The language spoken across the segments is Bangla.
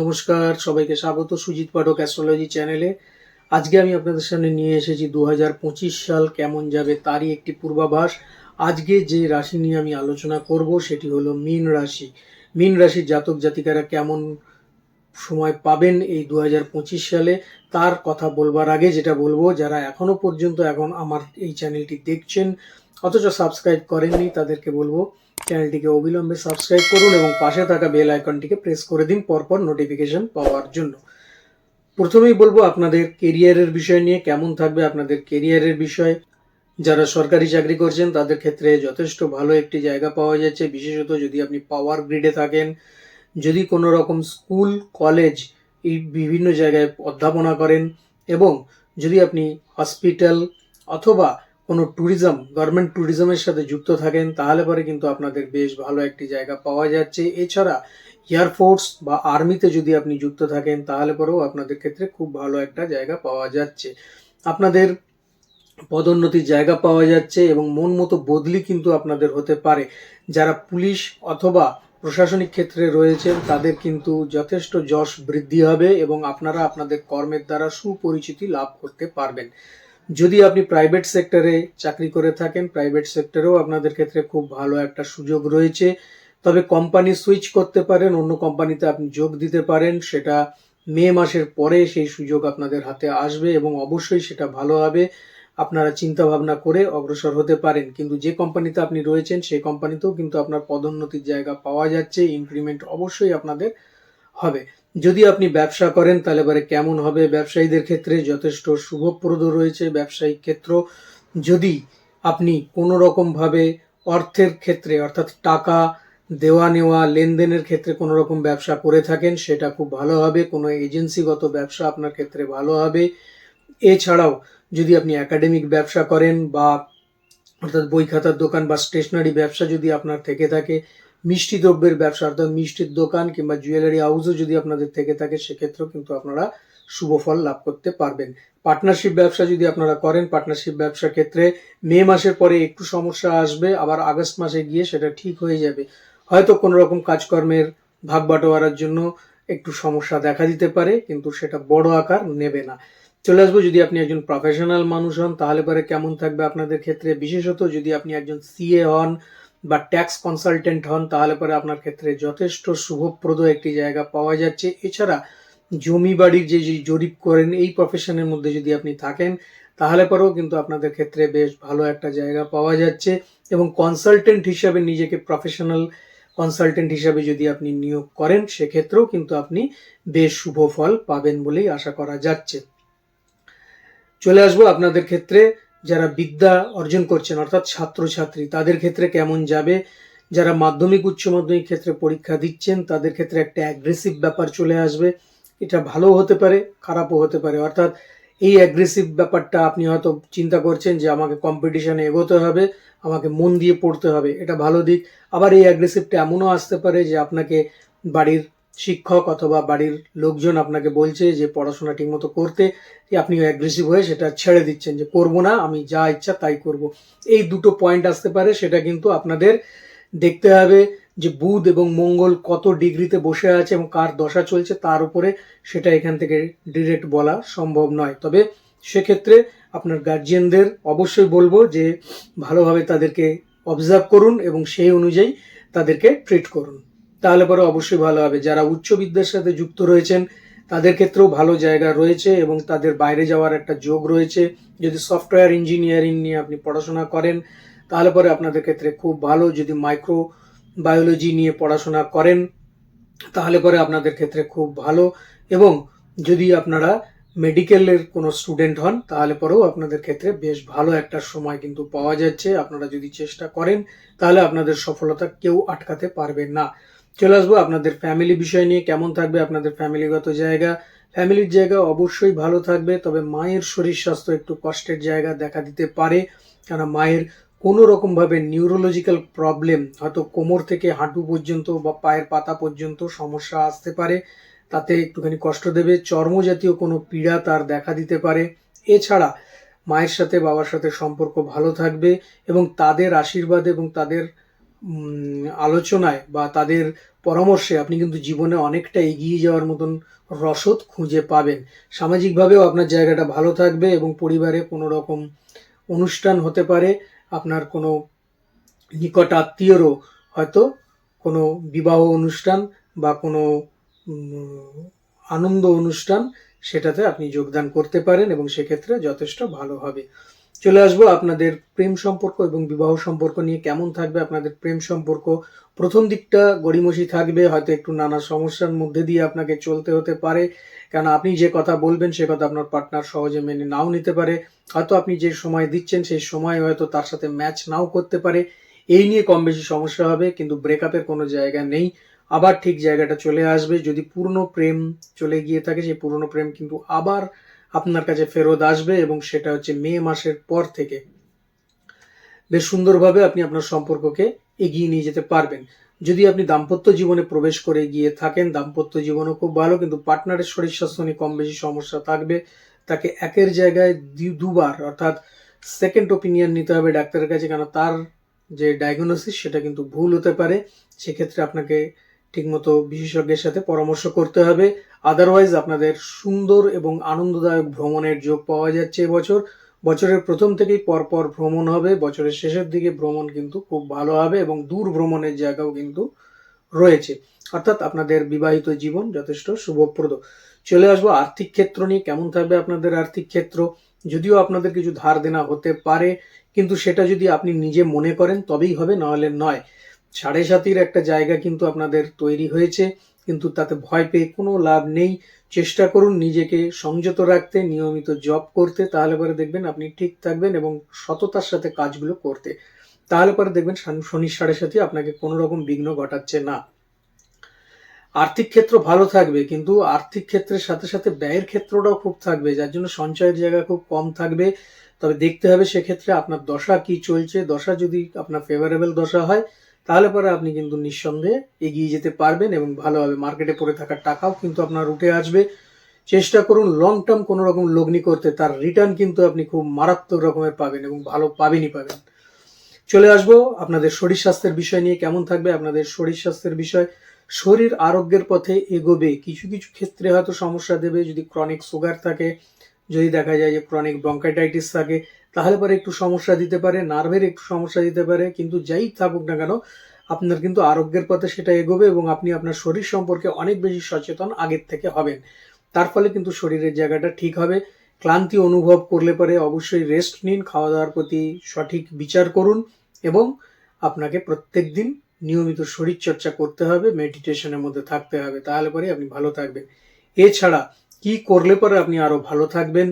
নমস্কার, সবাইকে স্বাগত সুজিত পাঠক অ্যাস্ট্রোলজি চ্যানেলে। আজকে আমি আপনাদের সামনে নিয়ে এসেছি দু হাজার পঁচিশ সাল কেমন যাবে তারই একটি পূর্বাভাস। আজকে যে রাশি নিয়ে আমি আলোচনা করব সেটি হলো মীন রাশি। মীন রাশির জাতক জাতিকারা কেমন সময় পাবেন এই দু হাজার পঁচিশ সালে, তার কথা বলবার আগে যেটা বলব, যারা এখনও পর্যন্ত এখন আমার এই চ্যানেলটি দেখছেন, অথচ সাবস্ক্রাইব করেননি, তাদেরকে বলব চ্যানেলটিকে অবিলম্বে সাবস্ক্রাইব করুন এবং পাশে থাকা বেল আইকনটিকে প্রেস করে দিন, পরপর নোটিফিকেশন পাওয়ার জন্য। প্রথমেই বলব আপনাদের কেরিয়ারের বিষয় নিয়ে, কেমন থাকবে আপনাদের কেরিয়ারের বিষয়। যারা সরকারি চাকরি করছেন, তাদের ক্ষেত্রে যথেষ্ট ভালো একটি জায়গা পাওয়া যাচ্ছে। বিশেষত যদি আপনি পাওয়ার গ্রিডে থাকেন, যদি কোনো রকম স্কুল কলেজ এই বিভিন্ন জায়গায় অধ্যাপনা করেন এবং যদি আপনি হসপিটাল অথবা কোনো ট্যুরিজম গভর্নমেন্ট ট্যুরিজমের সাথে যুক্ত থাকেন, তাহলে পরে কিন্তু আপনাদের বেশ ভালো একটি জায়গা পাওয়া যাচ্ছে। এছাড়া এয়ারফোর্স বা আর্মিতে যদি আপনি যুক্ত থাকেন, তাহলে পরেও আপনাদের ক্ষেত্রে খুব ভালো একটা জায়গা পাওয়া যাচ্ছে। আপনাদের পদোন্নতির জায়গা পাওয়া যাচ্ছে এবং মন মতো বদলি কিন্তু আপনাদের হতে পারে। যারা পুলিশ অথবা প্রশাসনিক ক্ষেত্রে রয়েছেন, তাদের কিন্তু যথেষ্ট যশ বৃদ্ধি হবে এবং আপনারা আপনাদের কর্মের দ্বারা সুপরিচিতি লাভ করতে পারবেন। যদি আপনি প্রাইভেট সেক্টরে চাকরি করে থাকেন প্রাইভেট সেক্টরেও আপনাদের ক্ষেত্রে খুব ভালো একটা সুযোগ রয়েছে। তবে কোম্পানি সুইচ করতে পারেন, অন্য কোম্পানিতে আপনি যোগ দিতে পারেন, সেটা মে মাসের পরে সেই সুযোগ আপনাদের হাতে আসবে এবং অবশ্যই সেটা ভালো হবে। আপনারা চিন্তা ভাবনা করে অগ্রসর হতে পারেন। কিন্তু যে কোম্পানিতে আপনি রয়েছেন, সেই কোম্পানিতেও কিন্তু আপনার পদোন্নতির জায়গা পাওয়া যাচ্ছে ইনক্রিমেন্ট অবশ্যই আপনাদের হবে। যদি আপনি ব্যবসা করেন, তাহলে এবারে কেমন হবে? ব্যবসায়ীদের ক্ষেত্রে যথেষ্ট শুভপ্রদ রয়েছে ব্যবসায়িক ক্ষেত্র। যদি আপনি কোনো রকমভাবে অর্থের ক্ষেত্রে, অর্থাৎ টাকা দেওয়া নেওয়া, লেনদেনের ক্ষেত্রে কোনো রকম ব্যবসা করে থাকেন, সেটা খুব ভালো হবে। কোনো এজেন্সিগত ব্যবসা আপনার ক্ষেত্রে ভালো হবে। এছাড়াও যদি আপনি একাডেমিক ব্যবসা করেন বা অর্থাৎ বই খাতার দোকান বা স্টেশনারি ব্যবসা যদি আপনার থেকে থাকে মিষ্টি দ্রব্যের ব্যবসা, অর্থাৎ মিষ্টির দোকান কিংবা জুয়েলারি হাউসও যদি আপনাদের থেকে থাকে, সেক্ষেত্রেও কিন্তু আপনারা শুভ ফল লাভ করতে পারবেন। পার্টনারশিপ ব্যবসা যদি আপনারা করেন পার্টনারশিপ ব্যবসার ক্ষেত্রে মে মাসের পরে একটু সমস্যা আসবে, আবার আগস্ট মাসে গিয়ে সেটা ঠিক হয়ে যাবে। হয়তো কোনো রকম কাজকর্মের ভাগ বাটোয়ারার জন্য একটু সমস্যা দেখা দিতে পারে, কিন্তু সেটা বড় আকার নেবে না। চলে আসব, যদি আপনি একজন প্রফেশনাল মানুষ হন, তাহলে পরে কেমন থাকবে আপনাদের ক্ষেত্রে? বিশেষত যদি আপনি একজন সিএ হন বা ট্যাক্স কনসালটেন্ট হন, তাহলে পরে আপনার ক্ষেত্রে যথেষ্ট শুভপ্রদ একটি জায়গা পাওয়া যাচ্ছে। এছাড়া জমি বাড়ির যে জরিপ করেন, এই প্রফেশনের মধ্যে যদি আপনি থাকেন, তাহলে পরেও কিন্তু আপনাদের ক্ষেত্রে বেশ ভালো একটা জায়গা পাওয়া যাচ্ছে এবং কনসালটেন্ট হিসাবে নিজেকে প্রফেশনাল কনসালটেন্ট হিসাবে যদি আপনি নিয়োগ করেন, সেক্ষেত্রেও কিন্তু আপনি বেশ শুভ ফল পাবেন বলেই আশা করা যাচ্ছে। চলে আসব আপনাদের ক্ষেত্রে। যারা বিদ্যা অর্জন করছেন, অর্থাৎ ছাত্রছাত্রী, তাদের ক্ষেত্রে কেমন যাবে? যারা মাধ্যমিক, উচ্চ মাধ্যমিক ক্ষেত্রে পরীক্ষা দিচ্ছেন, তাদের ক্ষেত্রে একটা অ্যাগ্রেসিভ ব্যাপার চলে আসবে। এটা ভালো হতে পারে, খারাপও হতে পারে। অর্থাৎ এই অ্যাগ্রেসিভ ব্যাপারটা আপনি হয়তো চিন্তা করছেন যে, আমাকে কম্পিটিশনে এগোতে হবে, আমাকে মন দিয়ে পড়তে হবে, এটা ভালো দিক। আবার এই অ্যাগ্রেসিভটা এমনও আসতে পারে যে, আপনাকে বাড়ির শিক্ষক অথবা বাড়ির লোকজন আপনাকে বলছে যে পড়াশোনা ঠিকমতো করতে আপনি অ্যাগ্রেসিভ হয়ে সেটা ছেড়ে দিচ্ছেন যে করব না, আমি যা ইচ্ছা তাই করব। এই দুটো পয়েন্ট আসতে পারে, সেটা কিন্তু আপনাদের দেখতে হবে যে বুধ এবং মঙ্গল কত ডিগ্রিতে বসে আছে এবং কার দশা চলছে তার উপরে সেটা এখান থেকে ডিরেক্ট বলা সম্ভব নয়। তবে সেক্ষেত্রে আপনার গার্জিয়ানদের অবশ্যই বলব যে ভালোভাবে তাদেরকে অবজার্ভ করুন এবং সেই অনুযায়ী তাদেরকে ট্রিট করুন। তাহলে পরে অবশ্যই ভালো হবে। যারা উচ্চ বিদ্যার সাথে যুক্ত রয়েছেন, তাদের ক্ষেত্রেও ভালো জায়গা রয়েছে এবং তাদের বাইরে যাওয়ার একটা যোগ রয়েছে। যদি সফটওয়্যার ইঞ্জিনিয়ারিং নিয়ে আপনি পড়াশোনা করেন, তাহলে পরে আপনাদের ক্ষেত্রে খুব ভালো। যদি মাইক্রো বায়োলজি নিয়ে পড়াশোনা করেন, তাহলে পরে আপনাদের ক্ষেত্রে খুব ভালো। এবং যদি আপনারা মেডিকেলের কোনো স্টুডেন্ট হন, তাহলে পরেও আপনাদের ক্ষেত্রে বেশ ভালো একটা সময় কিন্তু পাওয়া যাচ্ছে। আপনারা যদি চেষ্টা করেন, তাহলে আপনাদের সফলতা কেউ আটকাতে পারবে না। চলে আসব আপনাদের ফ্যামিলি বিষয় নিয়ে, কেমন থাকবে আপনাদের ফ্যামিলিগত জায়গা? ফ্যামিলির জায়গা অবশ্যই ভালো থাকবে, তবে মায়ের শরীর স্বাস্থ্য একটু কষ্টের জায়গা দেখা দিতে পারে কেন মায়ের কোনো রকমভাবে নিউরোলজিক্যাল প্রবলেম হয়তো কোমর থেকে হাঁটু পর্যন্ত বা পায়ের পাতা পর্যন্ত সমস্যা আসতে পারে, তাতে একটুখানি কষ্ট দেবে, চর্মজাতীয় কোনো পীড়া তার দেখা দিতে পারে। এছাড়া মায়ের সাথে, বাবার সাথে সম্পর্ক ভালো থাকবে এবং তাদের আশীর্বাদ এবং তাদের আলোচনায় বা তাদের পরামর্শে আপনি কিন্তু জীবনে অনেকটা এগিয়ে যাওয়ার মতন রসদ খুঁজে পাবেন। সামাজিকভাবেও আপনার জায়গাটা ভালো থাকবে এবং পরিবারে কোনো রকম অনুষ্ঠান হতে পারে, আপনার কোনো নিকট আত্মীয়রও হয়তো কোনো বিবাহ অনুষ্ঠান বা কোনো আনন্দ অনুষ্ঠান সেটাতে আপনি যোগদান করতে পারেন এবং সেক্ষেত্রে যথেষ্ট ভালো হবে। চলে আসব আপনাদের প্রেম সম্পর্ক এবং বিবাহ সম্পর্ক নিয়ে। কেমন থাকবে আপনাদের প্রেম সম্পর্ক? প্রথম দিকটা গড়িমসি থাকবে, হয়তো একটু নানা সমস্যার মধ্যে দিয়ে আপনাকে চলতে হতে পারে। কারণ আপনি যে কথা বলবেন, সে কথা আপনার পার্টনার সহজে মেনে নাও নিতে পারে। হয়তো আপনি যে সময় দিচ্ছেন, সেই সময় হয়তো তার সাথে ম্যাচ নাও করতে পারে। এই নিয়ে কম বেশি সমস্যা হবে, কিন্তু ব্রেকআপের কোনো জায়গা নেই। আবার ঠিক জায়গাটা চলে আসবে। যদি পুরনো প্রেম চলে গিয়ে থাকে, সেই পুরনো প্রেম কিন্তু আবার আপনার কাছে ফেরত আসবে এবং সেটা হচ্ছে মে মাসের পর থেকে। বেশ সুন্দরভাবে আপনি আপনার সম্পর্ককে এগিয়ে নিয়ে যেতে পারবেন। যদি আপনি দাম্পত্য জীবনে প্রবেশ করে গিয়ে থাকেন, দাম্পত্য জীবনও খুব ভালো, কিন্তু পার্টনারের শরীর স্বাস্থ্য নিয়ে কম বেশি সমস্যা থাকবে। তাকে একের জায়গায় দুবার, অর্থাৎ সেকেন্ড ওপিনিয়ন নিতে হবে ডাক্তারের কাছে, কেন তার যে ডায়াগনোসিস সেটা কিন্তু ভুল হতে পারে। সেক্ষেত্রে আপনাকে ঠিকমতো বিশেষজ্ঞের সাথে পরামর্শ করতে হবে। আদারওয়াইজ আপনাদের সুন্দর এবং আনন্দদায়ক ভ্রমণের যোগ পাওয়া যাচ্ছে এবছর। বছরের প্রথম থেকেই পরপর ভ্রমণ হবে। বছরের শেষের দিকে ভ্রমণ কিন্তু খুব ভালো হবে এবং দূর ভ্রমণের জায়গাও কিন্তু রয়েছে। অর্থাৎ আপনাদের বিবাহিত জীবন যথেষ্ট শুভপ্রদ। চলে আসব আর্থিক ক্ষেত্র নিয়ে। কেমন থাকবে আপনাদের আর্থিক ক্ষেত্র? যদিও আপনাদের কিছু ধার দেনা হতে পারে, কিন্তু সেটা যদি আপনি নিজে মনে করেন, তবেই হবে, নাহলে নয়। সাড়ে সাতির একটা জায়গা কিন্তু আপনাদের তৈরি হয়েছে। কিন্তু তাতে ভয় পেয়ে কোনো লাভ নেই। চেষ্টা করুন নিজেকে সংযত রাখতে, নিয়মিত জব করতে, তাহলে পরে দেখবেন আপনি ঠিক থাকবেন এবং সততার সাথে কাজগুলো করতে। তাহলে পরে দেখবেন শান- সাড়ে সাথে আপনাকে কোনো রকম বিঘ্ন ঘটাচ্ছে না। আর্থিক ক্ষেত্র ভালো থাকবে, কিন্তু আর্থিক ক্ষেত্রের সাথে সাথে ব্যয়ের ক্ষেত্রটাও খুব থাকবে, যার জন্য সঞ্চয়ের জায়গা খুব কম থাকবে। তবে দেখতে হবে সেক্ষেত্রে আপনার দশা কি চলছে, দশা যদি আপনার ফেভারেবল দশা হয় তাহলে পরে আপনি কিন্তু নিঃসন্দেহে এগিয়ে যেতে পারবেন এবং ভালোভাবে মার্কেটে পড়ে থাকা টাকাও কিন্তু আপনার উঠে আসবে। চেষ্টা করুন লং টার্ম কোনো রকম লগ্নি করতে, তার রিটার্ন কিন্তু আপনি খুব মারাত্মক রকমের পাবেন এবং ভালো পাবেনই পাবেন। চলে আসব আপনাদের শরীর স্বাস্থ্যের বিষয় নিয়ে, কেমন থাকবে আপনাদের শরীর স্বাস্থ্যের বিষয়? শরীর আরোগ্যের পথে এগোবে, কিছু কিছু ক্ষেত্রে হয়তো সমস্যা দেবে, যদি ক্রনিক সুগার থাকে, যদি দেখা যায় যে ক্রনিক ব্রঙ্কাইটাইটিস থাকে তাহলে পরে একটু সমস্যা দিতে পারে, নার্ভের একটু সমস্যা দিতে পারে, কিন্তু যাই থাকুক না কেন, আপনার কিন্তু আরোগ্যের পথে সেটা এগোবে এবং আপনি আপনার শরীর সম্পর্কে অনেক বেশি সচেতন আগের থেকে হবেন। তার ফলে কিন্তু শরীরের জায়গাটা ঠিক হবে, ক্লান্তি অনুভব করলে পরে অবশ্যই রেস্ট নিন খাওয়া দাওয়ার প্রতি সঠিক বিচার করুন এবং আপনাকে প্রত্যেক দিন নিয়মিত শরীরচর্চা করতে হবে মেডিটেশনের মধ্যে থাকতে হবে, তাহলে পরে আপনি ভালো থাকবেন। এছাড়া কি করলে পরে আপনি আরও ভালো থাকবেন?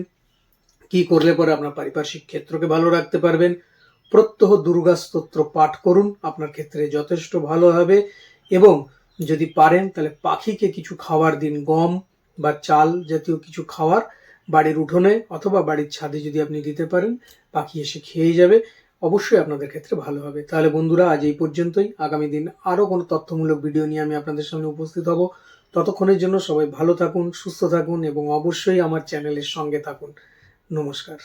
কি করলে পরে আপনার পারিপার্শ্বিক ক্ষেত্রকে ভালো রাখতে পারবেন, প্রত্যহ দুর্গা স্তোত্র পাঠ করুন, আপনার ক্ষেত্রে যথেষ্ট ভালো হবে। এবং যদি পারেন, তাহলে পাখিকে কিছু খাওয়ার দিন, গম বা চাল জাতীয় কিছু খাওয়ার বাড়ির উঠোনে অথবা বাড়ির ছাদে যদি আপনি দিতে পারেন, পাখি এসে খেয়ে যাবে, অবশ্যই আপনাদের ক্ষেত্রে ভালো হবে। তাহলে বন্ধুরা, আজ এই পর্যন্তই। আগামী দিন আরও কোনো তথ্যমূলক ভিডিও নিয়ে আমি আপনাদের সামনে উপস্থিত হব। ততক্ষণের জন্য সবাই ভালো থাকুন, সুস্থ থাকুন এবং অবশ্যই আমার চ্যানেলের সঙ্গে থাকুন। নমস্কার।